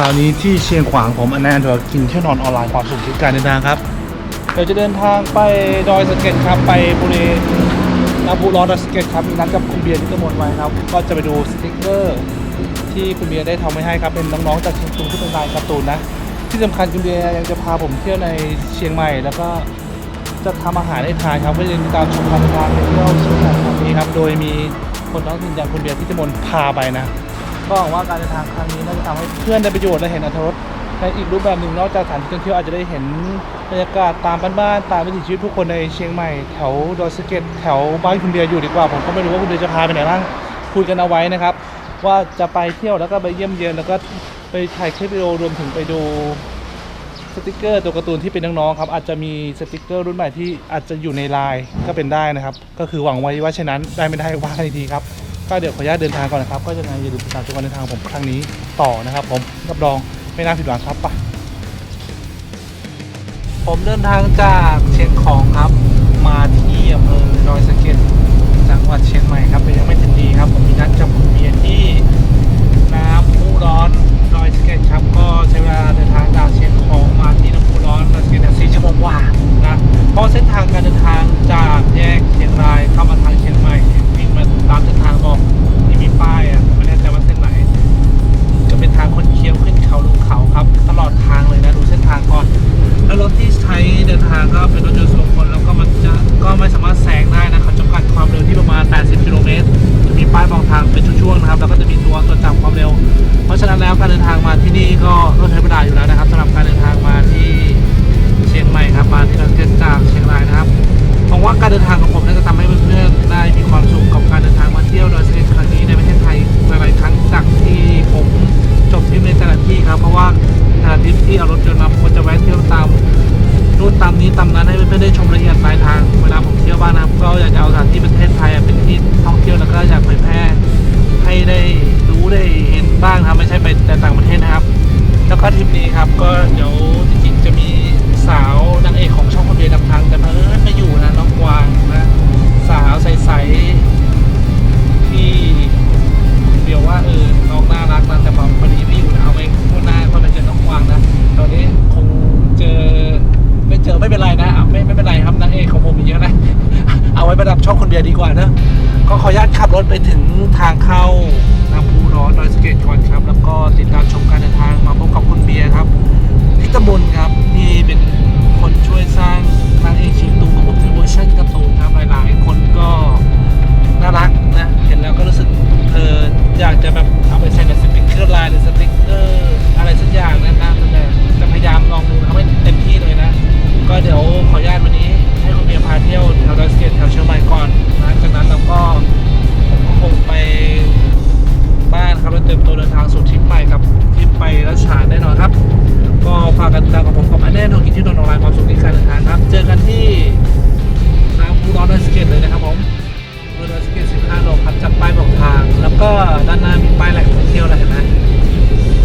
เช้านี้ที่เชียงขวางผมอันแนนเถอะกินเที่ยวนอนออนไลน์ความสุขที่การเดินทางครับเดี๋ยวจะเดินทางไปดอยสะเก็ดครับไปบุริเวณนาบูรอดอยสะเก็ดครับมีนัดกับคุณเบียร์ที่กระมวลไว้ครับ ก็จะไปดูสติ๊กเกอร์ที่คุณเบียร์ได้ทำไว้ให้ครับเป็นน้องๆจากเชียงตุงที่เป็นลายการ์ตูนนะที่สำคัญคุณเบียร์ยังจะพาผมเที่ยวในเชียงใหม่ แล้วก็จะทำอาหารให้ทานครับก็จะติดตามชมการเดินทางไปเที่ยวเชียงใหม่ครั้งนี้ครับโดยมีคนท้องถิ่นอย่างคุณเบียร์ที่จะมนพาไปนะ ก็หวังว่าการเดินทางครั้งนี้น่าจะทำให้เพื่อนได้ประโยชน์และเห็นอรรถรสในอีกรูปแบบหนึ่งนอกจากสถานที่ท่องเที่ยวอาจจะได้เห็นบรรยากาศตามบ้านๆตามวิถีชีวิตผู้คนในเชียงใหม่แถวดอยสะเก็ดแถวบ้านคุณเบียอยู่ดีกว่าผมก็ไม่รู้ว่าคุณเบียจะพาไปไหนบ้างคุยกันเอาไว้นะครับ ว่าจะไปเที่ยวแล้วก็ไปเยี่ยมเยียนแล้วก็ไปถ่ายคลิปวิดีโอรวมถึงไปดูสติกเกอร์ตัวการ์ตูนที่เป็นน้องๆครับอาจจะมีสติกเกอร์รุ่นใหม่ที่อาจจะอยู่ในไลน์ก็เป็นได้นะครับ ก็คือหวังไว้ว่าเช่นนั้นได้ไม่ได้ว่ากันทีครับ ก็เดี๋ยวขออนุญาตเดินทางก่อนนะครับก็จะไงอย่าลืมติดตามชมการเดินทางของผมครั้งนี้ต่อนะครับ ผมรับรองไม่น่าผิดหวังครับไปผมเดินทางจากเชียงของครับมาที่อำเภอดอยสะเก็ดจังหวัดเชียงใหม่ครับยังไม่ถึงดีครับผมมีนัดกับคุณเบียร์ที่น้ำพุร้อนดอยสะเก็ตครับก็ใช้เวลาเดินทางจากเชียงของมาที่น้ำพุร้อนดอยสะเก็ตสี่ชั่วโมงกว่านะเพราะเส้นทางการเดินทางจากแยกเชียงรายเข้ามาทางเชียงใหม่ ตามเส้นทางบอกที่มีป้ายอะ ก็ด้านหน้ามีป้ายแหล่งท่องเที่ยวอะไรเห็นไหม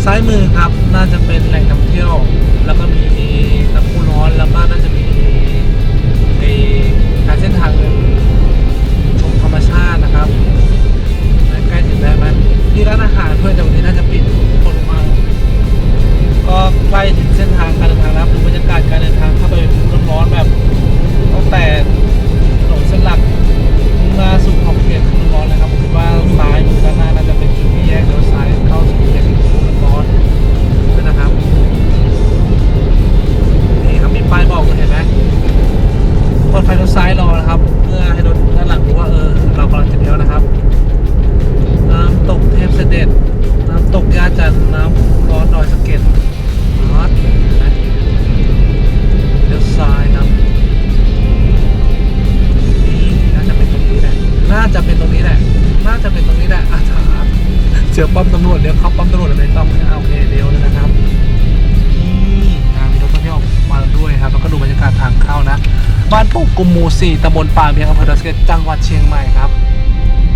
ซ้ายมือครับน่าจะเป็นแหล่งท่องเที่ยว แล้วก็มีน้ำพุร้อนแล้วก็น่าจะมีไอ้การเส้นทางเดินชมธรรมชาตินะครับใกล้ถึงแล้วมันมีร้านอาหารด้วยแต่วันนี้น่าจะปิดคนมาก็ใกล้ถึงเส้นทางการเดินทางแล้วดูบรรยากาศการเดินทางเข้าไปร้อนๆแบบตั้งแต่ถนนเส้นหลักมาสู่ ขอบเขตคือร้อนเลยครับคิดว่าซ้ายมือด้านหน้าน่าจะเป็นจุดที่แยกเลี้ยวซ้ายเข้าสู่เขตคือร้อนนะครับนี่ครับมีป้ายบอกเห็นไหมเปิดไฟรถซ้ายรอนะครับ เพื่อให้รถด้านหลังรู้ว่าเออเรากำลังจะเลี้ยวนะครับน้ำตกเทพเสด็จน้ำตกยาจันน้ำร้อนดอย กุมหมู่สี่ตำบลป่าเมียงอำเภอดอยสะเก็ดจังหวัดเชียงใหม่ครับ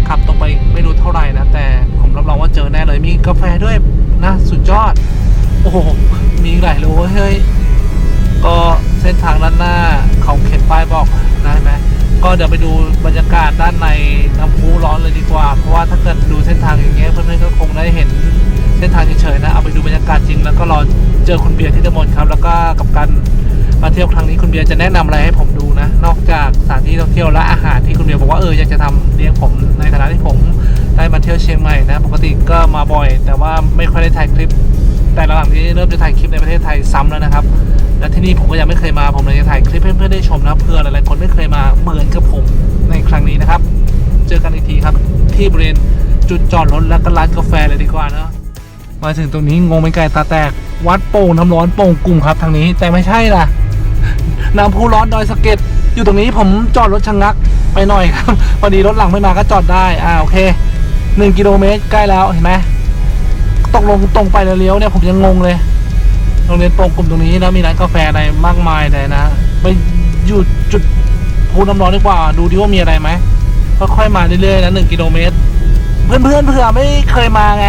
ขับตรงไปไม่รู้เท่าไหร่นะ แต่ผมรับรองว่าเจอแน่เลยมีกาแฟด้วยนะ สุดยอด โอ้โห มีหลายโลเฮ้ย ก็เส้นทางด้านหน้าเขาเขียนป้ายบอกนะเห็นไหมก็เดี๋ยวไปดูบรรยากาศด้านในน้ำพุร้อนเลยดีกว่า เพราะว่าถ้าเกิดดูเส้นทางอย่างเงี้ยเพื่อนๆก็คงได้เห็นเส้นทางเฉยๆนะ เอาไปดูบรรยากาศจริงแล้วก็รอเจอคุณเบียร์ที่เดอะมอลล์ครับ แล้วก็กับการ มาเที่ยวครั้งนี้คุณเบียร์จะแนะนำอะไรให้ผมดูนะ นอกจากสถานที่ท่องเที่ยวและอาหารที่คุณเบียร์บอกว่าเอออยากจะทำเลี้ยงผมในฐานะที่ผมได้มาเที่ยวเชียงใหม่นะ ปกติก็มาบ่อย แต่ว่าไม่ค่อยได้ถ่ายคลิป แต่หลังๆนี้เริ่มจะถ่ายคลิปในประเทศไทยซ้ำแล้วนะครับ และที่นี่ผมก็ยังไม่เคยมาผมเลยจะถ่ายคลิปให้เพื่อนๆได้ชมนะเพื่อหลายๆคนไม่เคยมาเหมือนกับผมในครั้งนี้นะครับ เจอกันอีกทีครับ ที่บริเวณจุดจอดรถและก็ร้านกาแฟเลยดีกว่าเนะมาถึงตรงนี้งงเป็นไก่ตาแตกวัดโป่งน้ำร้อนโป่งกลุ่มครับทางนี้แต่ไม่ใช่ล่ะ น้ำพุร้อนดอยสะเก็ดอยู่ตรงนี้ผมจอดรถชะงักไปหน่อยครับพอดีรถหลังไม่มาก็จอดได้อ่าโอเคหนึ่งกิโลเมตรใกล้แล้วเห็นไหมตกลงตรงไปแล้วเลี้ยวเนี่ยผมยังงงเลยโรงเรียนโป่งกลุ่มตรงนี้นะมีร้านกาแฟอะไรมากมายเลยนะไปอยู่จุดพูน้ำร้อนดีกว่าดูดิว่ามีอะไรไหมค่อยๆมาเรื่อยๆนะหนึ่งกิโลเมตรเพื่อนๆเผื่อไม่เคยมาไง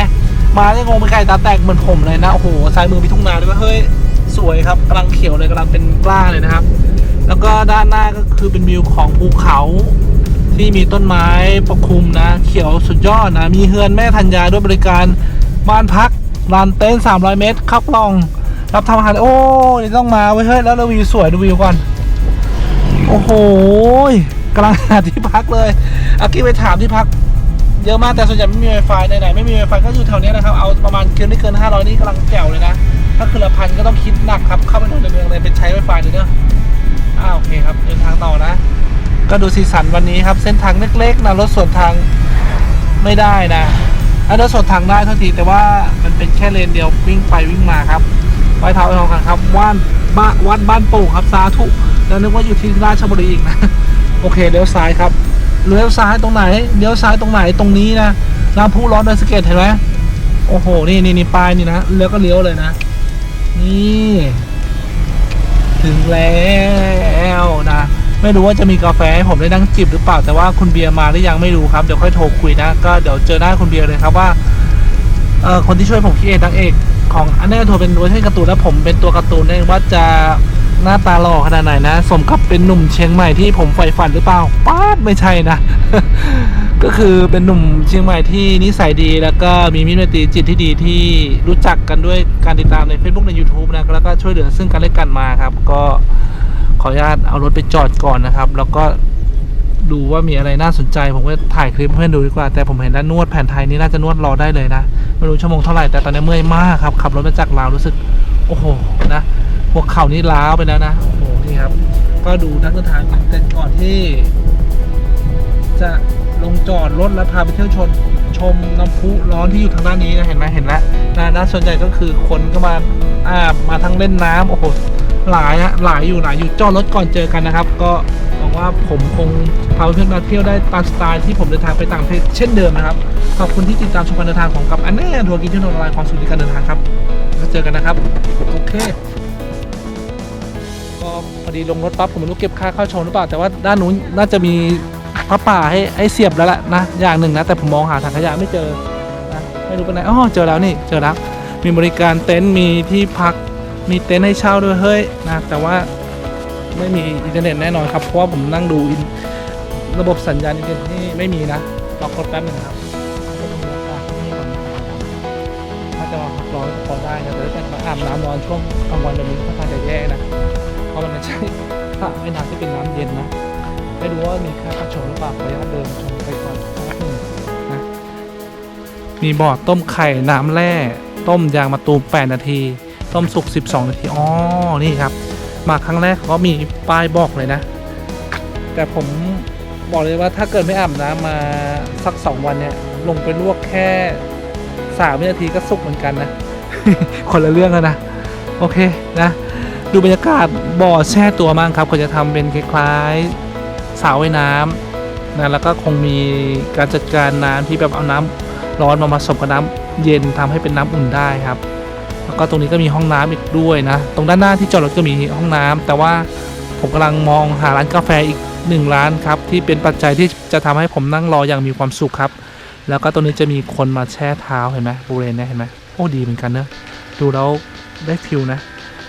มาได้งงเป็นไก่ตาแตกเหมือนผมเลยนะโอ้โหซ้ายมือมีทุ่งนาด้วยเฮ้ย สวยครับกำลังเขียวเลยกำลังเป็นกล้าเลยนะครับ แล้วก็ด้านหน้าก็คือเป็นวิวของภูเขาที่มีต้นไม้ปกคลุมนะ เขียวสุดยอดนะ มีเฮือนแม่ธัญญาด้วยบริการบ้านพักลานเต็นท์300 เมตรขับกล่อง รับทำอาหารโอ้ยต้องมาเว้ยเฮ้ยแล้วเราวิวสวยดูวิวก่อน โอ้โหกำลังหาที่พักเลยอากี้ไปถามที่พักเยอะมากแต่ส่วนใหญ่ไม่มี Wi-Fi ไหนๆไม่มี Wi-Fi ก็อยู่แถวนี้นะครับ เอาประมาณเกินไม่เกิน 500 นี่กำลังแจ๋วเลยนะ ถ้าคืนละพันก็ต้องคิดหนักครับ เข้าไปในเมืองเลยเป็นใช้ Wi-Fi เลยเนอะอ้าวโอเคครับเดินทางต่อนะ ก็ดูสีสันวันนี้ครับ เส้นทางเล็กๆนะรถสวนทางไม่ได้นะอรถสวนทางได้เท่าทีแต่ว่ามันเป็นแค่เลนเดียววิ่งไปวิ่งมาครับไปเท้าไปทองกันครับว่านบ้านวัดบ้านโป่งครับสาธุแล้วนึกว่าอยู่ที่ราชบุรีอีกนะโอเคเลี้ยวซ้ายครับเลี้ยวซ้ายตรงไหนเลี้ยวซ้ายตรงไหนตรงนี้นะน้ำพุร้อนดอยสเก็ดเห็นไหมโอ้โหนี่นี่นี่ป้ายนี่นะแล้วก็เลี้ยวเลยนะ นี่ ถึงแล้วนะ ไม่รู้ว่าจะมีกาแฟให้ผมได้นั่งจิบหรือเปล่า แต่ว่าคุณเบียร์มาหรือยังไม่รู้ครับ เดี๋ยวค่อยโทรคุยนะ ก็เดี๋ยวเจอหน้าคุณเบียร์เลยครับว่า เอ่อคนที่ช่วยผมคิดเองนางเอกของอันนี้โทรเป็นเวอร์ชันการ์ตูนแล้วผมเป็นตัวการ์ตูนเองว่าจะหน้าตาหล่อขนาดไหนนะ สมกับเป็นหนุ่มเชียงใหม่ที่ผมใฝ่ฝันหรือเปล่าป้าไม่ใช่นะ ก็คือเป็นหนุ่มเชียงใหม่ที่นิสัยดีแล้วก็มีมิตรตรีจิตที่ดีที่รู้จักกันด้วยการติดตามใน Facebook ใน YouTube นะแล้วก็ช่วยเหลือซึ่งกันและกันมาครับ ก็ขออนุญาตเอารถไปจอดก่อนนะครับ แล้วก็ดูว่ามีอะไรน่าสนใจ ผมก็ถ่ายคลิปให้เพื่อนดูดีกว่า แต่ผมเห็นด้านนวดแผนไทยนี่น่าจะนวดรอได้เลยนะ ไม่รู้ชั่วโมงเท่าไหร่แต่ตอนนี้เมื่อยมากครับขับรถมาจากลาวรู้สึกโอ้โหนะหัวเข่านี่ล้าวไปแล้วนะโอ้โหนี่ครับ ก็ดูนักเดินทางแต่ก่อนที่จะ ลงจอดรถแล้วพาไปเที่ยวชนชมน้ำพุร้อนที่อยู่ทางด้านนี้นะเห็นไหมเห็นแล้วนะด้านส่วนใหญ่ก็คือคนก็มาอ่ามาทั้งเล่นน้ำโอ้โหหลายฮะหลายอยู่หลายอยู่จอดรถก่อนเจอกันนะครับ ก็หวังว่าผมคงพาเพื่อนมาเที่ยวได้ตามสไตล์ที่ผมเดินทางไปต่างประเทศเช่นเดิมนะครับ ขอบคุณที่ติดตามชมการเดินทางของกับอันแน่ทัวร์กินเที่ยวออนไลน์ความสุขในการเดินทางครับแล้วเจอกันนะครับโอเคก็พอดีลงรถปั๊บผมไม่รู้เก็บค่าเข้าชมหรือเปล่าแต่ว่าด้านนู้นน่าจะมี พระป่าให้ให้เสียบแล้วแหละนะอย่างหนึ่งนะแต่ผมมองหาถังขยะไม่เจอนะไม่รู้เป็นไหนอ๋อเจอแล้วนี่เจอแล้วมีบริการเต็นท์มีที่พักมีเต็นท์ให้เช่าด้วยเฮ้ยนะแต่ว่าไม่มีอินเทอร์เน็ตแน่นอนครับเพราะว่าผมนั่งดูอินระบบสัญญาณอินเทอร์เน็ตนี่ไม่มีนะรอกดแป๊บหนึงครับถ้าจะมาพักร้อนก็พอได้นะแต่ถ้ามาอาบน้ำนอนช่วงกลางวันแบบนี้ค่อนข้างจะแย่นะเพราะมันไม่ใช่สระว่าน้ำที่เป็นน้ำเย็นนะ ไม่รู้ว่ามีค่าเข้าชมหรือเปล่าขออนุญาตเดินชมไปก่อนนึงนะมีบ่อต้มไข่น้ำแร่ ต้มยางมะตูม 8 นาที ต้มสุก 12 นาที อ๋อ นี่ครับ มาครั้งแรกเขาก็มีป้ายบอกเลยนะ แต่ผมบอกเลยว่าถ้าเกิดไม่อาบน้ำมาสัก 2 วันเนี่ย ลงไปลวกแค่3วินาทีก็สุกเหมือนกันนะ คนละเรื่องแล้วนะ โอเคนะ ดูบรรยากาศบ่อแช่ตัวมากครับเขาจะทำเป็นคล้ายๆ สระว่ายน้ำนะแล้วก็คงมีการจัดการน้ำที่แบบเอาน้ำร้อนมาผสมกับน้ำเย็นทำให้เป็นน้ำอุ่นได้ครับ แล้วก็ตรงนี้ก็มีห้องน้ำอีกด้วยนะ ตรงด้านหน้าที่จอดรถก็มีห้องน้ำแต่ว่าผมกำลังมองหาร้านกาแฟอีกหนึ่งร้านครับที่เป็นปัจจัยที่จะทำให้ผมนั่งรออย่างมีความสุขครับ แล้วก็ตรงนี้จะมีคนมาแช่เท้าเห็นไหมบริเวณนี้เห็นไหมโอ้ดีเหมือนกันเนอะดูแล้วได้ฟิลนะ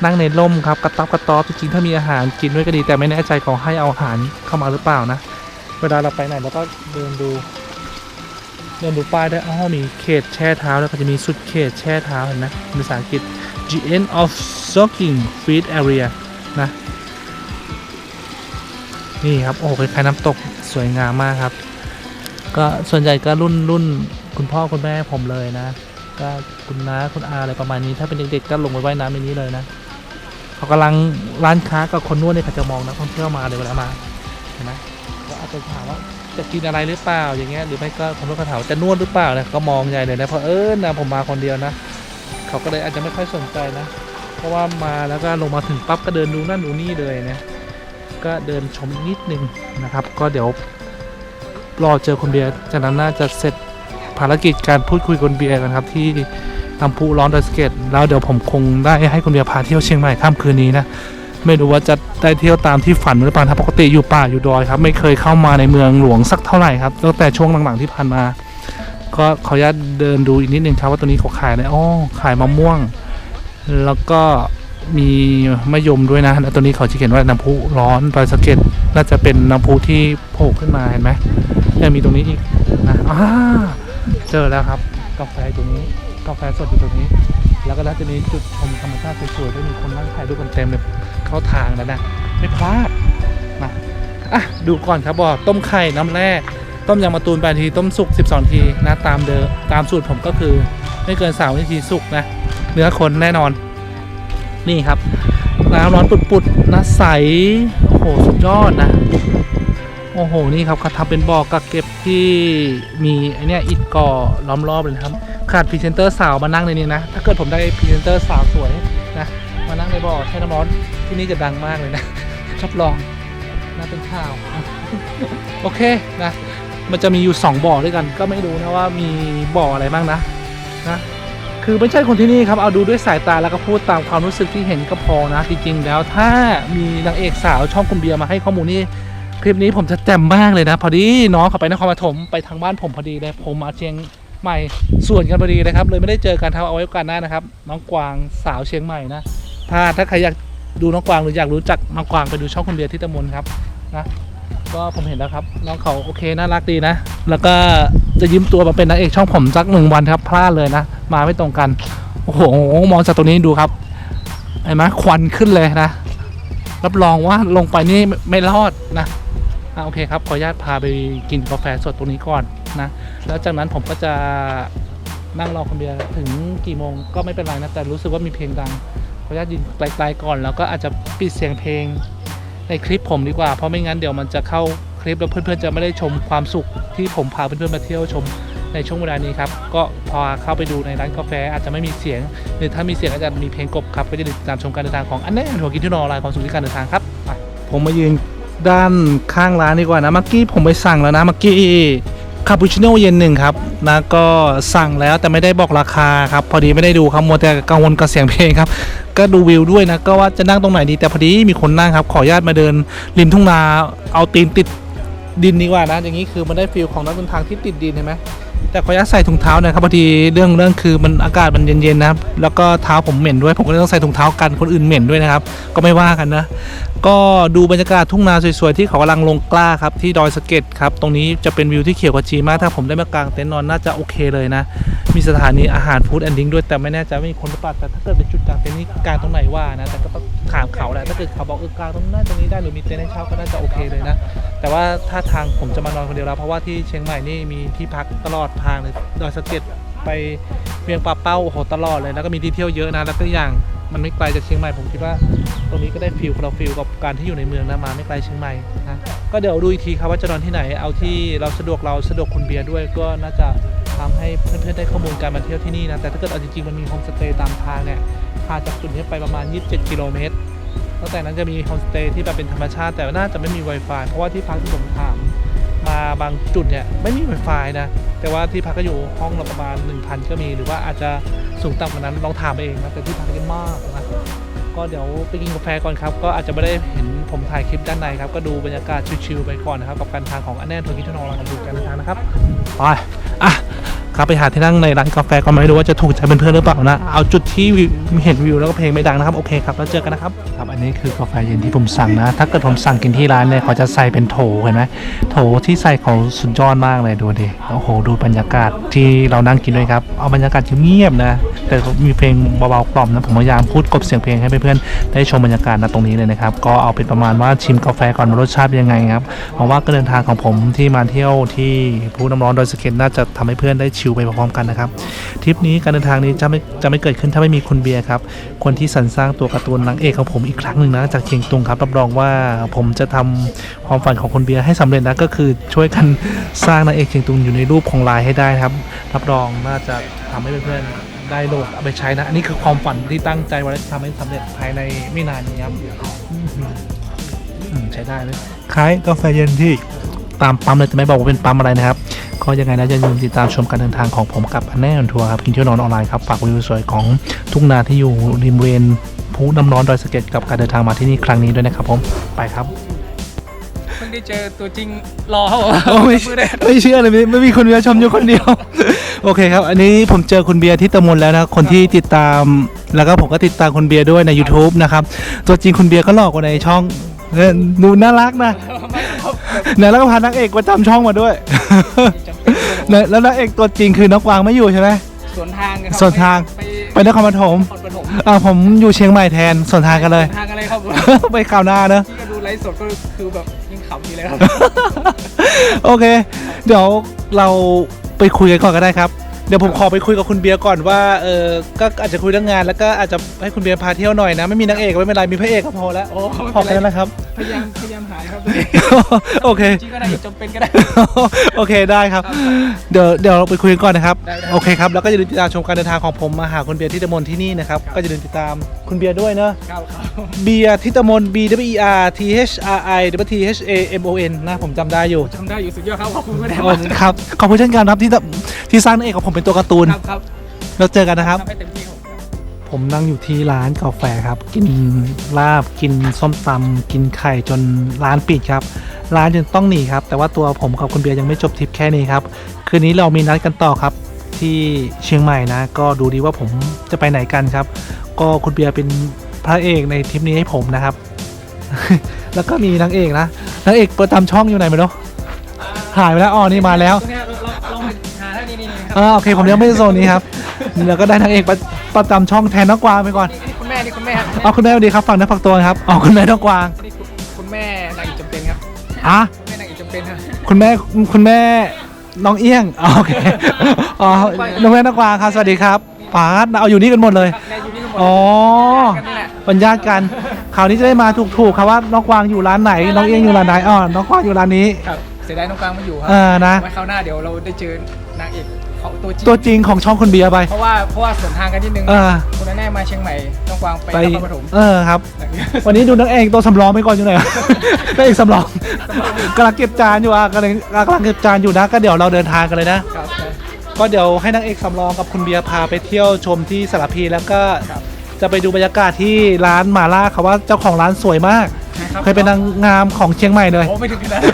นั่งในร่มครับกระต๊อบกระต๊อบจริงๆถ้ามีอาหารกินด้วยก็ดีแต่ไม่แน่ใจเขาให้เอาอาหารเข้ามาหรือเปล่านะ เวลาเราไปไหนเราก็เดินดู เดินดูป้ายได้อ๋อมีเขตแช่เท้าแล้วก็จะมีสุดเขตแช่เท้าเห็นไหมเป็นภาษาอังกฤษ the end of soaking feet area นะนี่ครับโอ้คล้ายๆน้ำตกสวยงามมากครับ ก็ส่วนใหญ่ก็รุ่นรุ่นคุณพ่อคุณแม่ผมเลยนะ ก็คุณน้าคุณอาอะไรประมาณนี้ ถ้าเป็นเด็กๆก็ลงไปว่ายน้ำในนี้เลยนะ เขากำลังร้านค้ากับคนนวดเนี่ยเขาจะมองนักท่องเที่ยวมาเลยเวลามาเห็นไหมก็อาจจะถามว่าจะกินอะไรหรือเปล่าอย่างเงี้ยหรือไม่ก็คนนวดเขาถามจะนวดหรือเปล่าเนี่ยก็มองใหญ่เลยนะเพราะเออนะผมมาคนเดียวนะเขาก็เลยอาจจะไม่ค่อยสนใจนะ เพราะว่ามาแล้วก็ลงมาถึงปั๊บก็เดินดูนั่นดูนี่เลยนะก็เดินชมนิดนึงนะครับ ก็เดี๋ยวรอเจอคนเบียร์จากนั้นน่าจะเสร็จภารกิจการพูดคุยคนเบียร์กันครับที่ ลำพูร้อนดอยสเก็ตแล้วเดี๋ยวผมคงได้ให้คนเบียร์พาเที่ยวเชียงใหม่ค่ำคืนนี้นะไม่รู้ว่าจะได้เที่ยวตามที่ฝันหรือเปล่าครับปกติอยู่ป่าอยู่ดอยครับ ไม่เคยเข้ามาในเมืองหลวงสักเท่าไหร่ครับตั้งแต่ช่วงหลังๆที่ผ่านมา ก็ขออนุญาตเดินดูอีกนิดนึงครับว่าตัวนี้เขาขายอะไรอ๋อขายมะม่วง แล้วก็มีมะยมด้วยนะแล้วตัวนี้เขาจะเขียนว่าน้ำพุร้อนดอยสเก็ดน่าจะเป็นน้ำพุที่โผล่ขึ้นมาเห็นไหมยังมีตรงนี้อีกนะอ่าเจอแล้วครับกาแฟตรงนี้ กาแฟสดอยู่ตรงนี้ แล้วก็แล้วจะมีจุดชมธรรมชาติสวยๆด้วยมีคนนั่งถ่ายรูปกันเต็มเลยเข้าทางแล้วนะ ไม่พลาดมาอะดูก่อนครับบอต้มไข่น้ำแร่ต้มยำมะตูน8นาทีต้มสุก 12ทีนะตามเดิมตามสูตรผมก็คือไม่เกิน3นาทีสุกนะเนื้อคนแน่นอน นี่ครับ น้ำร้อนปุดๆนะใสโอ้โหสุดยอดนะโอ้โห นี่ครับเขาทำเป็นบ่อกักเก็บที่มีไอเนี้ยอิฐก่อล้อมรอบเลยนะครับ ขาดพรีเซนเตอร์สาวมานั่งในนี้นะ ถ้าเกิดผมได้พรีเซนเตอร์สาวสวยนะ มานั่งในบ่อแช่น้ำร้อนที่นี่จะดังมากเลยนะชอบลองน่าเป็นข่าว โอเคนะ มันจะมีอยู่ 2 บ่อด้วยกัน ก็ไม่รู้นะว่ามีบ่ออะไรบ้างนะนะ คือไม่ใช่คนที่นี่ครับ เอาดูด้วยสายตาแล้วก็พูดตามความรู้สึกที่เห็นก็พอนะจริงๆแล้วถ้ามีนางเอกสาวช่องคุณเบียร์มาให้ข้อมูลนี่คลิปนี้ผมจะแจ่มมากเลยนะ พอดีน้องเขาไปนครปฐมไปทางบ้านผมพอดีเลยผมมาเชียง ใหม่ส่วนกันพอดีเลยครับ เลยไม่ได้เจอกันครับเอาไว้กาสหน้านะครับ น้องกวางสาวเชียงใหม่นะถ้าถ้าใครอยากดูน้องกวางหรืออยากรู้จักน้องกวางไปดูช่องคนเดียวที่ตะมนครับนะก็ผมเห็นแล้วครับน้องเขาโอเคน่ารักดีนะ แล้วก็จะยืมตัวมาเป็นนางเอกช่องผมสักหนึ่งวันครับพลาดเลยนะ มาไม่ตรงกันโอ้โหมองจากตรงนี้ดูครับเห็นไหมควันขึ้นเลยนะ รับรองว่าลงไปนี่ไม่ไม่รอดนะอะโอเคครับขออนุญาตพาไปกินกาแฟสดตรงนี้ก่อน นะ แล้วจากนั้นผมก็จะนั่งรอคนเดียวถึงกี่โมงก็ไม่เป็นไรนะ แต่รู้สึกว่ามีเพลงดังขออนุญาตยืนไกลๆก่อน แล้วก็อาจจะปิดเสียงเพลงในคลิปผมดีกว่า เพราะไม่งั้นเดี๋ยวมันจะเข้าคลิปแล้วเพื่อนๆจะไม่ได้ชมความสุขที่ผมพาเพื่อนๆมาเที่ยวชมในช่วงเวลานี้ครับ ก็พอเข้าไปดูในร้านกาแฟอาจจะไม่มีเสียง หรือถ้ามีเสียงอาจจะมีเพลงกบครับ ก็จะติดตามชมการเดินทางของอันแน่หัวกินที่นอไลน์ความสุขที่การเดินทางครับ ผมมายืนด้านข้างร้านดีกว่านะ เมื่อกี้ผมไปสั่งแล้วนะ เมื่อกี้าปูชิโน่เย็นหนึ่งครับนะก็สั่งแล้วแต่ไม่ได้บอกราคาครับพอดีไม่ได้ดูครับมัวแต่กังวลกับเสียงเพลงครับ ก็ดูวิวด้วยนะก็ว่าจะนั่งตรงไหนดีแต่พอดีมีคนนั่งครับ ขออนุญาตมาเดินริมทุ่งนาเอาตีนติดดินดีกว่านะ อย่างนี้คือมันได้ฟิลของนักเดินทางที่ติดดินเห็นไหม แต่ขออนุญาตใส่ถุงเท้านะครับพอดีเรื่องเรื่องคือมันอากาศมันเย็นๆนะครับแล้วก็เท้าผมเหม็นด้วยผมก็เลยต้องใส่ถุงเท้ากันคนอื่นเหม็นด้วยนะครับ ก็ไม่ว่ากันนะ ก็ดูบรรยากาศทุ่งนาสวยๆที่เขากำลังลงกล้าครับที่ดอยสะเก็ดครับตรงนี้จะเป็นวิวที่เขียวขจีมากถ้าผมได้มากางเต็นท์นอนน่าจะโอเคเลยนะ มีสถานีอาหารฟู้ดแอนดิ้งด้วยแต่ไม่แน่ใจว่ามีคนหรือเปล่าแต่ถ้าเกิดเป็นจุดกลางเต็นท์นี่กางตรงไหนว่านะแต่ก็ต้องถามเขาแหละถ้าเกิดเขาบอกเออกางตรงนั้นตรงนี้ได้หรือมีเต็นท์ให้เช่าก็น่าจะโอเคเลยนะ แต่ว่าถ้าทางผมจะมานอนคนเดียวแล้วเพราะว่าที่เชียงใหม่นี่มีที่พักตลอดทางเลยดอยสะเก็ดไปเวียงป่าเป้าโอ้โหตลอดเลยแล้วก็มีที่เที่ยวเยอะนะแล้วก็อย่างมันไม่ไกลจากเชียงใหม่ผมคิดว่าตรงนี้ก็ได้ฟิลคนละฟิลกับการที่อยู่ในเมืองนะมาไม่ไกลเชียงใหม่นะก็เดี๋ยวดูอีกทีครับว่าจะนอนที่ไหนเอาที่เราสะดวกเราสะดวกคุณเบียร์ด้วย ก็น่าจะทำให้เพื่อนๆได้ข้อมูลการมาเที่ยวที่นี่นะแต่ถ้าเกิดเอาจริงๆมันมีโฮมสเตย์ตามทางเนี่ยพาจากจุดนี้ไปประมาณ 27 กิโลเมตรตั้งแต่นั้นจะมีโฮมสเตย์ที่แบบเป็นธรรมชาติแต่น่าจะไม่มี Wi-Fi เพราะว่าที่พักที่ผมถาม มาบางจุดเนี่ยไม่มี Wi-Fi นะ แต่ว่าที่พักก็อยู่ห้องละประมาณ 1,000 ก็มี หรือว่าอาจจะสูงต่ำกว่านั้นลองถามไปเองนะแต่ที่พักเยอะมากนะก็เดี๋ยวไปกินกาแฟก่อนครับ ก็อาจจะไม่ได้เห็นผมถ่ายคลิปด้านในครับ ก็ดูบรรยากาศชิลๆไปก่อนนะครับ กับการทางของอันแน่ทัวร์กิทนองเรากันดูกันทางนะครับไปอะ ครับไปหาที่นั่งในร้านกาแฟก็ไม่รู้ว่าจะถูกใจเพื่อนๆหรือเปล่านะ เอาจุดที่วิวเห็นวิวแล้วก็เพลงไม่ดังนะครับ โอเคครับ แล้วเจอกันนะครับ ครับ อันนี้คือกาแฟเย็นที่ผมสั่งนะ ถ้าเกิดผมสั่งกินที่ร้านเนี่ยเขาจะใส่เป็นโถเห็นไหมโถที่ใส่เขาสุดยอดมากเลยดูดิ โอ้โห ดูบรรยากาศที่เรานั่งกินด้วยครับ เอาบรรยากาศเงียบๆนะ แต่มีเพลงเบาๆกล่อมนะ ผมพยายามพูดกลบเสียงเพลงให้เพื่อนๆได้ชมบรรยากาศนะตรงนี้เลยนะครับ ก็เอาเป็นประมาณว่าชิมกาแฟก่อนว่ารสชาติเป็นยังไงครับหวังว่าการเดินทางของผมที่มาเที่ยวที่ภูน้ำร้อนดอยสะเก็ดน่าจะทำให้เพื่อนได้ชิลไปพร้อมๆกันนะครับทริปนี้การเดินทางนี้จะไม่จะไม่เกิดขึ้นถ้าไม่มีคุณเบียร์ครับคนที่สรรสร้างตัวการ์ตูนนางเอกของผมอีกครั้งหนึ่งนะจากเชียงตุงครับรับรองว่าผมจะทำความฝันของคุณเบียร์ให้สำเร็จนะก็คือช่วยกันสร้างนางเอกเชียงตุงอยู่ในรูปของลายให้ได้ครับรับรองน่าจะทำให้เพื่อนๆได้โหลดเอาไปใช้นะอันนี้คือความฝันที่ตั้งใจไว้จะทำให้สำเร็จภายในไม่นานนี้ครับใช้ได้เลยคล้ายกาแฟเย็นที่ตามปั๊มเลยจะไม่บอกว่าเป็นปั๊มอะไรนะครับ ก็ยังไงนะอย่าลืมติดตามชมการเดินทางของผมกับอันแน่นทัวร์ครับกินเที่ยวนอนออนไลน์ครับฝากวิวสวยของทุ่งนาที่อยู่ริมเวนภูน้ำร้อนดอยสะเก็ดกับการเดินทางมาที่นี่ครั้งนี้ด้วยนะครับผมไปครับเพิ่งได้เจอตัวจริงรอเขาบอกโอ้ยเพิ่งได้ไม่เชื่อเลยไม่ไม่มีคนเบียร์ชมอยู่คนเดียว โอเคครับ อันนี้ผมเจอคุณเบียร์ที่ตะมนแล้วนะคนที่ติดตามแล้วก็ผมก็ติดตามคุณเบียร์ด้วยใน YouTube นะครับตัวจริงคุณเบียร์ก็หลอกกว่าในช่องเออดูน่ารักนะเนี่ยแล้วก็พานางเอกประจำช่องมาด้วยจำเป็นที่จะบอก แล้วแล้วนางเอกตัวจริงคือน้องกวางไม่อยู่ใช่ไหม สวนทางกันครับสวนทาง ไปไปนครปฐมนครปฐมอ่าผมอยู่เชียงใหม่แทนส่วนทางกันเลย สวน ทางอะไรครับไปข่าวหน้าเนอะ ที่ก็ดูไลฟ์สดก็คือแบบยิ่งขำอยู่เลยครับ โอเค เดี๋ยวเราไปคุยกันก่อนก็ได้ครับ เดี๋ยวผมขอไปคุยกับคุณเบียร์ก่อนว่าเออก็อาจจะคุยเรื่องงาน แล้วก็อาจจะให้คุณเบียร์พาเที่ยวหน่อยนะ ไม่มีนางเอกก็ไม่เป็นไรมีพระเอกก็พอแล้วโอ้ไม่ขอเป็นแค่ไรนั้นนะครับ พยายามพยายามหาครับ โอเค จริงก็ได้จำเป็นก็ได้ โอเคได้ครับ เดี๋ยวเดี๋ยวเราไปคุยกันก่อนนะครับ ได้ได้ โอเคครับ แล้วก็อย่าลืมติดตามชมการเดินทางของผมมาหาคุณเบียร์ที่ตะมนที่นี่นะครับ ก็อย่าลืมติดตามคุณเบียร์ด้วยเนอะ ครับครับ เบียร์ที่ตะมน B W E R T H R I W T H A M O N นะ ผมจำได้อยู่จำได้อยู่สุดยอดครับ ขอบคุณไม่ได้โอ้มาครับ ขอบคุณเช่นกันครับที่ตะที่สร้างนางเอกของผมเป็นตัวการ์ตูน ครับครับเราเจอกันนะครับ ทำให้เต็มที่ครับผมนั่งอยู่ที่ร้านกาแฟครับ กินลาบกินส้มตำกินไข่จนร้านปิดครับ ร้านจนต้องหนีครับ แต่ว่าตัวผมกับคุณเบียร์ยังไม่จบทริปแค่นี้ครับ คืนนี้เรามีนัดกันต่อครับ ที่เชียงใหม่นะ ก็ดูดีว่าผมจะไปไหนกันครับ ก็คุณเบียร์เป็นพระเอกในทริปนี้ให้ผมนะครับ แล้วก็มีนางเอกนะนางเอกประจำช่องอยู่ไหนไม่รู้หายไปแล้วอ๋อนี่มาแล้ว ตรงเนี้ย เท่านี้นี่นี่ครัอ่าโอเคผมยังไม่ได้โซนนี้ครับแล้วก็ได้นางเอกประประจำช่องแทนน้องกวางไปก่อนนี่นี่คุณแม่นี่คุณแม่ครับเอาคุณแม่สวัสดีครับฝั่งนั้นฝั่งตัวครับอ๋อคุณแม่ต้องกวางนี่คุณคุณแม่นางเอกจำเป็นครับอะคุณแม่นางเอกจำเป็นครับ คุณแม่คุณแม่น้องเอี้ยงอ๋อโอเคอ๋อน้องแม่ต้องกวางครับสวัสดีครับป๋าเอาอยู่นี่กันหมดเลย แม่อยู่นี่กันหมดอ๋อ กันนี่แหละเป็นญาติกันคราวนี้จะได้มาถูกๆครับว่าน้องกวางอยู่ร้านไหนน้องเอี้ยงอยู่ร้านไหนอ๋อน้องกวางอยู่ร้านนี้ ครับเสียดายน้องกลางไม่อยู่ครัเออนะ ไว้คราวหน้าเดี๋ยวเราได้เจอนางเอก เขาตัวจริงตัวจริงของช่องคุณเบียร์ไป เพราะว่าเพราะว่าสวนทางกันนิดนึงเออ คุณแน่มาเชียงใหม่น้องกวางไปไปนครปฐมเออครับ วันนี้ดูนางเอกตัวสำรองไปก่อนอยู่ไหนวะนางเอกสำรองกำลังเก็บจานอยู่อะกำลังกำลังเก็บจานอยู่นะก็เดี๋ยวเราเดินทางกันเลยนะ ครับ ก็เดี๋ยวให้นางเอกสำรองกับคุณเบียร์พาไปเที่ยวชมที่สารพีแล้วก็ครับ จะไปดูบรรยากาศที่ร้านหมาล่าเขาว่าเจ้าของร้านสวยมาก ครับเคยเป็นนางงามของเชียงใหม่เลย โอ้ไม่ถึงขนาดนั้น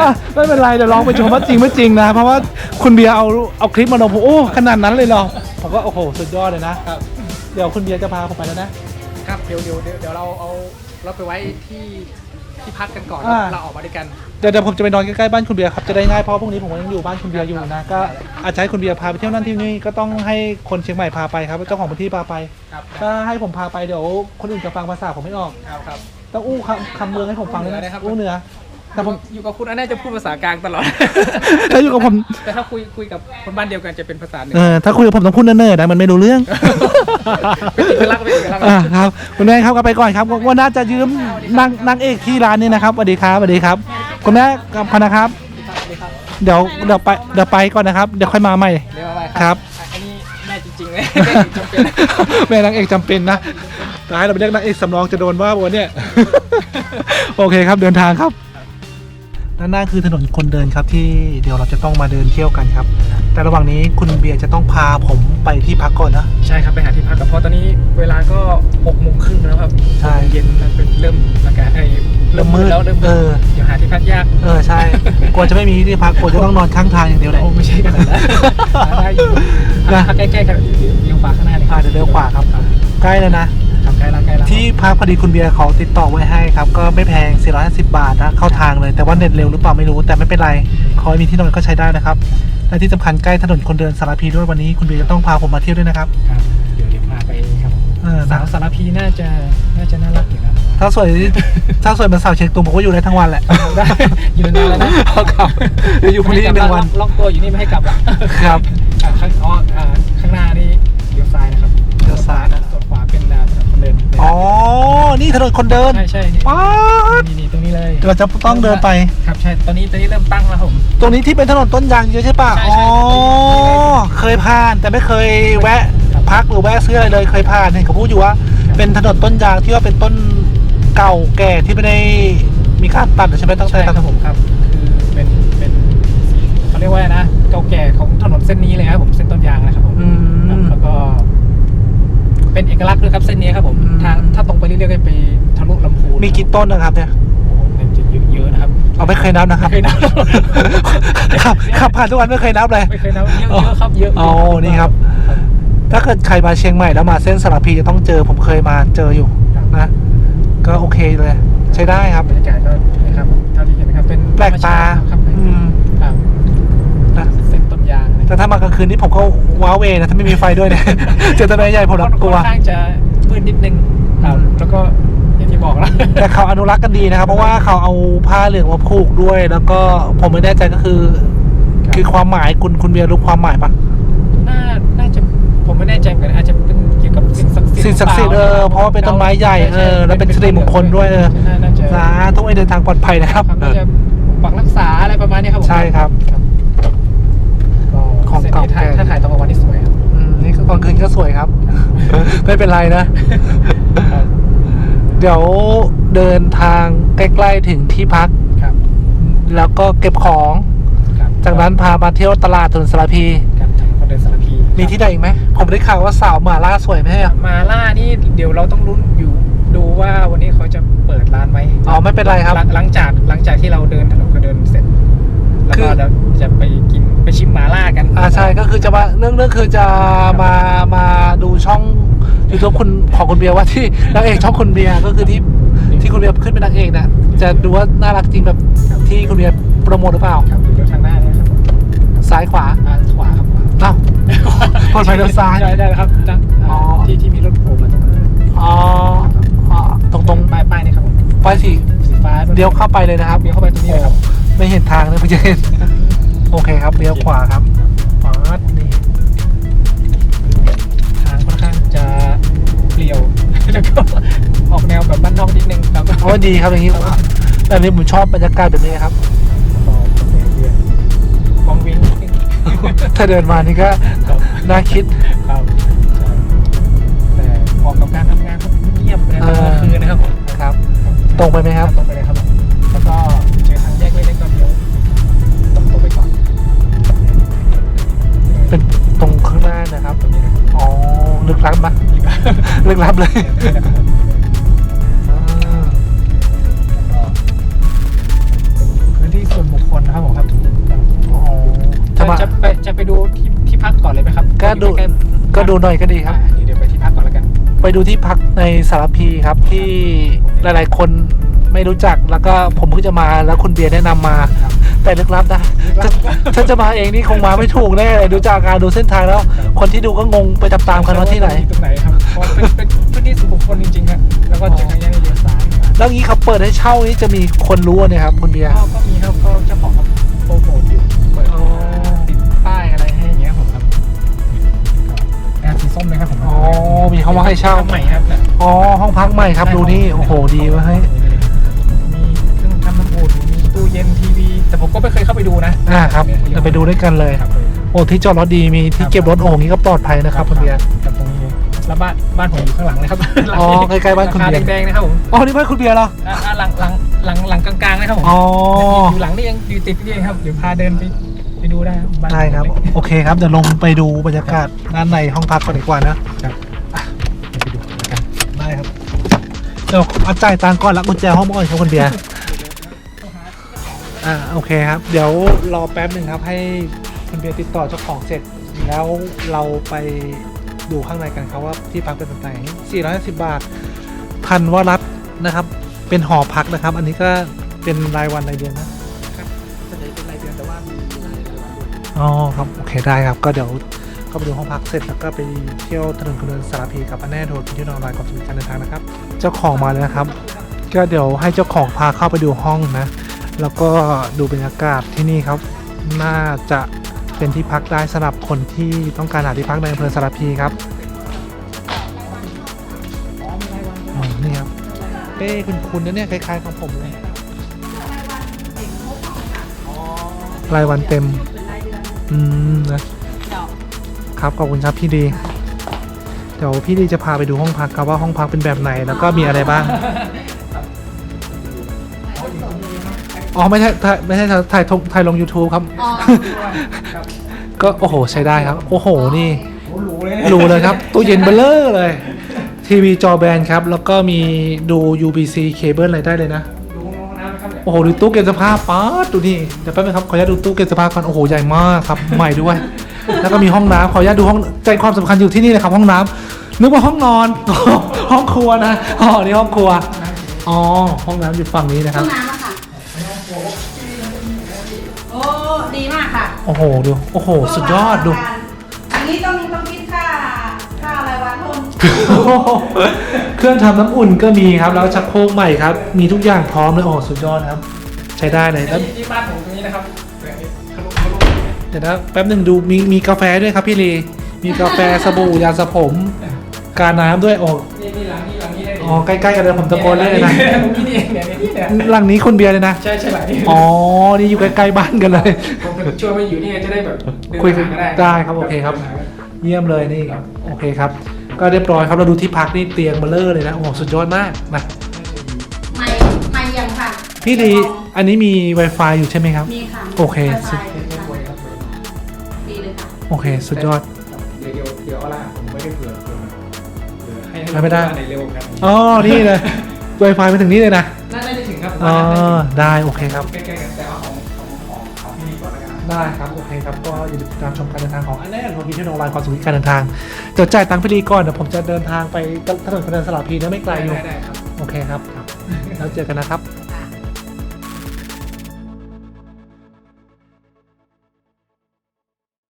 อะนไม่เป็นไรเดี๋ยวลองไปชมว่าจริงไม่จริงนะ เพราะว่าคุณเบียร์เอาเอาคลิปมาลงผมโอ้ขนาดนั้นเลยเหรอผมก็โอ้โหสุดยอดเลยนะครับ เดี๋ยวคุณเบียร์จะพาผมไปแล้วนะครับเดี๋ยวเดี๋ยวเดี๋ยวเดี๋ยวเราเอาเราไปไว้ที่ที่พักกันก่อนอ่า เราออกมาด้วยกัน เดี๋ยวเดี๋ยวผมจะไปนอนใกล้ๆบ้านคุณเบียร์ครับจะได้ง่ายเพราะพรุ่งนี้ผมก็ยังอยู่บ้านคุณเบียร์อยู่นะก็อาจจะให้คุณเบียร์พาไปเที่ยวนั่นที่นี่ก็ต้องให้คนเชียงใหม่พาไปครับเจ้าของพื้นที่พาไป ครับถ้าให้ผมพาไปเดี๋ยวคนอื่นจะฟังภาษาผมไม่ออก ครับครับ ต้องอู้คำคำเมืองให้ผมฟังด้วยอู้เหนือนะ นะครับ อู้เหนือ แต่ผมอยู่กับคุณอันน่าจะพูดภาษากลางตลอด ถ้าอยู่กับผม แต่ถ้าคุยคุยกับคนบ้านเดียวกันจะเป็นภาษาเหนือเออถ้าคุยกับผมต้องพูดเนิ่นๆนะมันไม่รู้เรื่องเป็นเอกลักษณ์เป็นเอกลักษณ์อ่าครับคุณแม่ครับก็ไปก่อนครับว่าน่าจะยืมนางนางเอกที่ร้านนี้นะครับสวัสดีครับสวัสดีครับ คุณแม่กับพนะครับสวัสดีครับเดี๋ยวเดี๋ยวไปเดี๋ยวไปก่อนนะครับ เดี๋ยวค่อยมาใหม่เรียกว่าอะไรครับอะอันนี้แม่จริงๆเลยแม่จำเป็นแม่นางเอกจำเป็นนะแต่ให้เราไปเรียกนางเอกสำรองจะโดนว่าวันเนี่ยโอเคครับเดินทางครับ ด้านหน้าคือถนนคนเดินครับที่เดี๋ยวเราจะต้องมาเดินเที่ยวกันครับ แต่ระหว่างนี้คุณเบียร์จะต้องพาผมไปที่พักก่อนนะ ใช่ครับไปหาที่พักกับเพราะตอนนี้เวลาก็หกโมงครึ่งแล้วครับใช่ หกโมงเย็นแล้วเป็นเริ่มอากาศไอ้เริ่มมืดแล้วเริ่มมืเอดอ เดี๋ยวหาที่พักยากเออใช่ กลัวจะไม่มีที่พักกลัวจะต้องนอนข้างทางอย่างเดียวแหละโอ้ไม่ใช่ขนาดนั้นหาได้อยู่นะ พักใกล้ๆกันเดี๋ยวเลี้ยวขวาข้างหน้าเลยอ่าเดี๋ยวเลี้ยวขวาครับ ใกล้แล้วนะครับใก ล้แล้วใกล้แล้วที่พักพอดีคุณเบียร์เขาติดต่อไว้ให้ครับ ก็ไม่แพง 450 บาทนะเข้าทางเลยแต่ว่าเน็ตเร็วหรือเปล่าไม่รู้แต่ไม่เป็นไรขอให้มีที่นอนก็ใช้ได้นะครับ และที่สำคัญใกล้ถนนคนเดินสารพีด้วยวันนี้คุณเบียร์จะต้องพาผมมาเที่ยวด้วยนะครับครับเดี๋ยวเดี๋ยวพาไปครับเออสานะวสารพีน่าจะน่าจะน่ารักอยู่นะถ้าสวยถ้าสวยเหมือนสาวเชียงตุงผมก็อยู่ได้ทั้งวันแหละ ได้อยู่นานแล้วนะครับเดี๋ยวอยู่พรุ่งนี้อีกหนึ่งวัน ล็อกตัวอยู่นี่ไม่ให้กลับละครับ อ่าข้างอ๋ออ่าข้างหน้านี่ อ๋อ นี่ถนนคนเดินใช่ใช่นี่ป๊าดนี่นี่ตรงนี้เลยเราจะต้องเดินไป ครับใช่ตอนนี้ตอนนี้เริ่มตั้งแล้วครับผม ตรงนี้ที่เป็นถนนต้นยางเยอะใช่ปะใช่อ๋อ ใช่ เคยผ่านแต่ไม่เคยแวะพักหรือแวะซื้ออะไรเลยเคยผ่านเห็นเขาพูดอยู่ว่า เป็นถนนต้นยางที่ว่าเป็นต้นเก่าแก่ที่ไม่ได้มีการตัดใช่ไหมตั้งแต่ใช่คตัรัดบผมครับ คือเป็นเป็นเขาเรียกว่าอะไรนะเก่าแก่ของถนนเส้นนี้เลยครับผมเส้นต้นยางนะครับผมอืครับมแล้วก็ เป็นเอกลักษณ์ด้วยครับเส้นนี้ครับผม อืม ทางถ้าตรงไปเรื่อยๆก็ไปทะลุลำพูนมีกี่ต้นนะครับเนี่ยโอ้โหเนี่ยจะเยอะๆนะครับเราไม่เคยนับนะครับไม่เคยนับขับขับผ่านทุกวันไม่เคยนับเลย ไม่เคยนับเยอะๆครับเยอะๆอ๋อนี่ครับ ถ้าเกิดใครมาเชียงใหม่แล้วมาเส้นสารพีจะต้องเจอผมเคยมาเจออยู่ครับนะ ก็โอเคเลย ใช้ได้ครับ บรรยากาศก็นะครับเท่าที่เห็นนะครับเป็นแปลกตา ธรรมชติครับอืม ครับนะ เส้นต้นยางนะแต่ถ้ามากลางคืนนี่ผมก็ว้าเหวนะถ้าไม่มีไฟด้วยเนี่ย เจอต้นไม้ใหญ่ผมรับกลัว ค่อนข้างจะ มืดนิดนึงครับอืมแล้วก็อย่างที่บอกแล้ว แต่เขาอนุรักษ์กันดีนะครับ เพราะว่าเขาเอาผ้าเหลืองมาผูกด้วย แล้วก็ผมไม่แน่ใจก็คือ ครับ คือความหมายคุณคุณเบียร์รู้ความหมายปะน่าน่าจะผมไม่แน่ใจเหมือนกันอาจจะเป็นเกี่ยวกับสิ่งศักดิ์สิทธิ์สิ่งศักดิ์สิทธิ์เออเพราะว่าเป็นต้นไม้ใหญ่เออแล้วเป็นสิริมงคลด้วยเออน่าน่าจะสาธุให้เดินทางปลอดภัยนะครับครับน่าจะปกปักรักษาอะไรประมาณนี้ครับผมใช่ครับ ก็ของเก่าส้นนี้ถ้แก่ถ้าถ่ายตอนกลางวันนี่สวยครับอืม นี่ก็ตอนคืนก็สวยครับ ไม่เป็นไรนะ เดี๋ยวเดินทางใกล้ๆถึงที่พักครับ แล้วก็เก็บของครับจากนั้นพามาเที่ยวตลาดถนนสารพีครับทางคนเดินสารพีมีที่ใดอีกไหม ผมได้ข่าวว่าสาวหมาล่าสวยไหมใช่เหรอมาล่านี่เดี๋ยวเราต้องลุ้นอยู่ดูว่าวันนี้เขาจะเปิดร้านไหมอ๋อไม่เป็นไรครับ หลังหลังจากหลังจากที่เราเดินถนนคนเดินเสร็จแล้วคืก็อเดี๋ยวจะไปกิน ไปชิมหมาล่ากันอ่าใช่ก็คือจะมาเรื่องเรื่องคือจะมามาดูช่องยูทูบคุณของคุณเบียร์ว่าที่นางเอกช่องคุณเบียร์ก็คือที่ที่คุณเบียร์ขึ้นเป็นนางเอกนะจะดูว่าน่ารักจริงแบบที่คุณเบียร์โปรโมทหรือเปล่าครับอยู่ทางหน้าเนี่ยครับซ้ายขวาอ่าขวาครับขวาอ้าวกดไปทางซ้ายได้ได้ครับจ้ะอ๋อที่ที่มีรถโผล่มาตรงนั้นอ๋ออ๋อตรงตรงป้ายป้ายนี่ครับผมๆป้ายสีสีฟ้าเลี้ยวเข้าไปเลยนะครับเลี้ยวเข้าไปตรงนี้เลยครับ ไม่เห็นทางนะเพื่อน โอเคครับเลี้ยวขวาครับอ๋อนี่ทางค่อนข้างจะเปลี่ยว แล้วก็ออกแนวแบบบ้านนอกนิดนึงครับโอ้ดีครับอย่างนี้แบบนี้ผมชอบบรรยากาศแบบนี้ครับต่อไปเรื่อยๆมองวิงนิดนึงถ้าเดินมานี่ก็ครับน่าคิดครับใช่แต่เหมาะกับการทำงานครับเงียบเลยตอนกลางคืนนะครับผมครับ ตรงไปไหมครับ ตรงไปเลยครับผมแล้วก็ ตรงข้างหน้านะครับตรงนี้นะครับอ๋อลึกลับมะลึกลับเลยนี่นะครับผมอ่าก็เป็นพื้นที่ส่วนบุคคลนะครับผมครับอ๋อจะมาจะไปจะไปดูที่ที่พักก่อนเลยไหมครับ ก็ดูอยู่ใล้ๆก็ดูหน่อยก็ดีครับอ่าเดี๋ยวไปที่พักก่อนแล้วกัน ไปดูที่พักในสารพีครับที่หลาย ๆ คน ไม่รู้จักแล้วก็ผมเพิ่งจะมาแล้วคุณเบียร์แนะนำมาครับแต่ลึกลับนะลึกลัถ้าบถ้าจะมาเองนี่คงมาไม่ถูกแน่เลยดูจากการดูเส้นทางแล้ว คนที่ดูก็งงไปตามๆกันว่าที่ไหน ตรงไหนครับเพราะเป็นเป็นพื้นที่ส่วนบุคคลจริงๆครับแล้วก็เจอทางแยกเลี้ยวซ้ายครับแล้วงี้เขาเปิดให้เช่านี่จะมีคนรู้เนี่ยครับคุณเบียร์ ก็ก็มีครับก็เจ้าของเขาโปรโมทอยู่เปิดอ๋อ ติดป้ายอะไรให้อย่างเงี้ยผมครับงานสีส้มเลยครับผมอ๋อมีเขามาให้เช่าใหม่ครับน่ะอ๋อห้องพักใหม่ครับดูนี่โอ้โหดีเวะเฮ้ย ผมก็ไม่เคยเข้าไปดูนะอ่าครับเดี๋ยวไปดูด้วยกันเลย ครับโอ้ที่จอดรถดีมีที่เก็บรถโอ่งนี้ก็ปลอดภัยนะครับคุณเบียร์กับตรงนี้แล้วบ้านบ้านผมอยู่ข้างหลังเลยครับอ๋อใกล้ๆบ้านคุณหลังเบียร์แดงๆนะครับผมอ๋อนี่บ้านคุณเบียร์เหรออ่าอ่าหลังหลังหลังหลังกลางๆนะครับผมอ๋ออยู่หลังนี่ยังอยู่ติดนี่เองครับเดี๋ยวพาเดินไปไปดูได้บ้านได้ครับโอเคครับเดี๋ยวลงไปดูบรรยากาศด้านในห้องพักก่อนดีกว่านะครับอะเดี๋ยวไปดูแล้วกันได้ครับเดี๋ยวเอาจ่ายตังค์ก่อนแล้วกุญแจห้องมาก่อนครับคุณเบียร์ อ่าโอเคครับ เดี๋ยวรอแป๊บหนึ่งครับให้คุณเบียร์ติดต่อเจ้าของเสร็จ แล้วเราไปดูข้างในกันครับว่าที่พักเป็นแบบไหน450 บาท พันวรัตน์นะครับ เป็นหอพักนะครับ อันนี้ก็เป็นรายวันรายเดือนนะส่วนใหญ่เป็นรายเดือนแต่ว่ามีรายรายวันด้วยอ๋อครับโอเคได้ครับ ก็เดี๋ยวเข้าไปดูห้องพักเสร็จแล้วก็ไปเที่ยวถนนคนเดินสารพีกับอันแน่โทรกินที่นอนรายความสุขการเดินทางนะครับ เจ้าของมาเลยนะครับ ก็เดี๋ยวให้เจ้าของพาเข้าไปดูห้องนะ แล้วก็ดูบรรยากาศที่นี่ครับ น่าจะเป็นที่พักได้สำหรับคนที่ต้องการหาที่พักในอำเภอสารพีครับนี่ครับเป้คุณคุณนะเนี่ยคล้ายๆของผมเลยรายวันเต็ม อืมนะครับขอบคุณครับพี่ดี เดี๋ยวพี่ดีจะพาไปดูห้องพักครับว่าห้องพักเป็นแบบไหนแล้วก็มีอะไรบ้าง อ๋อไม่ใช่ถ่ายไม่ใช่ถ่ายทงถ่ายลง YouTube ครับ อ๋อครับก็โอ้โหใช้ได้ครับ โอ้โหนี่โอ้หรูเลยหรูเลยครับ ตู้เย็นเบลเลอร์เลย ทีวีจอแบนครับ แล้วก็มีดู UBC เคเบิลอะไรได้เลยนะดูห้องน้ำไหมครับเนี่ยโอ้โหดูตู้เก็บเสื้อผ้าป๊าดดูนี่เดี๋ยวแป๊บนึงครับ ขออนุญาตดูตู้เก็บเสื้อผ้าก่อนโอ้โหใหญ่มากครับ ใหม่ด้วย แล้วก็มีห้องน้ำขออนุญาตดูห้องใจความสำคัญอยู่ที่นี่เลยครับ ห้องน้ำนึกว่าห้องนอน ห้องครัวนะอ๋อนี่ห้องครัวอ๋อห้องน้ำอยู่ฝั่งนี้นะคห้รัอบ งน้ำ โอ้โหดู โอ้โห สุดยอดดู อันนี้ต้องต้องคิดค่าค่าอะไรวะทนเครื่องทำน้ำอุ่นก็มีครับ แล้วชักโครกใหม่ครับ มีทุกอย่างพร้อมเลยโอ้โหสุดยอดครับ ใช้ได้เลยแล้วที่ที่บ้านผมตรงนี้นะครับแบบนี้ทะลุทะลุเดี๋ยวนะแป๊บหนึ่งดูมีมีกาแฟด้วยครับพี่ลีมีกาแฟสบู่ยาสระผม กาน้ำด้วยโอ้นี่นี่หลังนี่หลังนี่ได้ อ๋อใกล้ๆกันเลยผมตะโกนเลยนะผมคิดเองเนี่ยนี่เนี่ยหลังนี้คนเบียร์เลยนะใช่ใช่หลังนี้อ๋อนี่อยู่ใกล้ๆบ้านกันเลยผมจะช่วยไม่อยู่นี่จะได้แบบเดินคุยกันหาได้ครับโอเคครับ เยี่ยมเลยนี่โอเคครับ ก็เรียบร้อยครับเราดูที่พักนี่เตียงเบลเลอร์เลยนะโอ้โหสุดยอดมากนะไม่ไม่ยังค่ะพี่ลีอันนี้มี Wi-Fi อยู่ใช่ไหมครับ มีค่ะ โอเคสุดไฟดีเลยค่ะโอเค สุดยอด เดี๋ยวเดี๋ยวเดี๋ยวเอาละ ให้ไม่ได้ ในเร็วครับอ๋อ นี่เลย Wi-Fi ไปถึงนี่เลยนะ น่าจะถึงครับอ๋อ ได้ โอเคครับ ใกล้ๆกันแต่เอาของของของของที่นี่ก่อนแล้วกันนะได้ครับ โอเคครับ ก็อย่าลืมติดตามชมการเดินทางของอันแน่ของพี่ที่โรงพยาบาลความสุขการเดินทางเดี๋ยวจ่ายตังค์พี่ลีก่อนเดี๋ยวผมจะเดินทางไปถนนคนเดินสลับพีนะไม่ไกลอยู่ ได้ได้ครับ โอเคครับ แล้วเจอกันนะครับ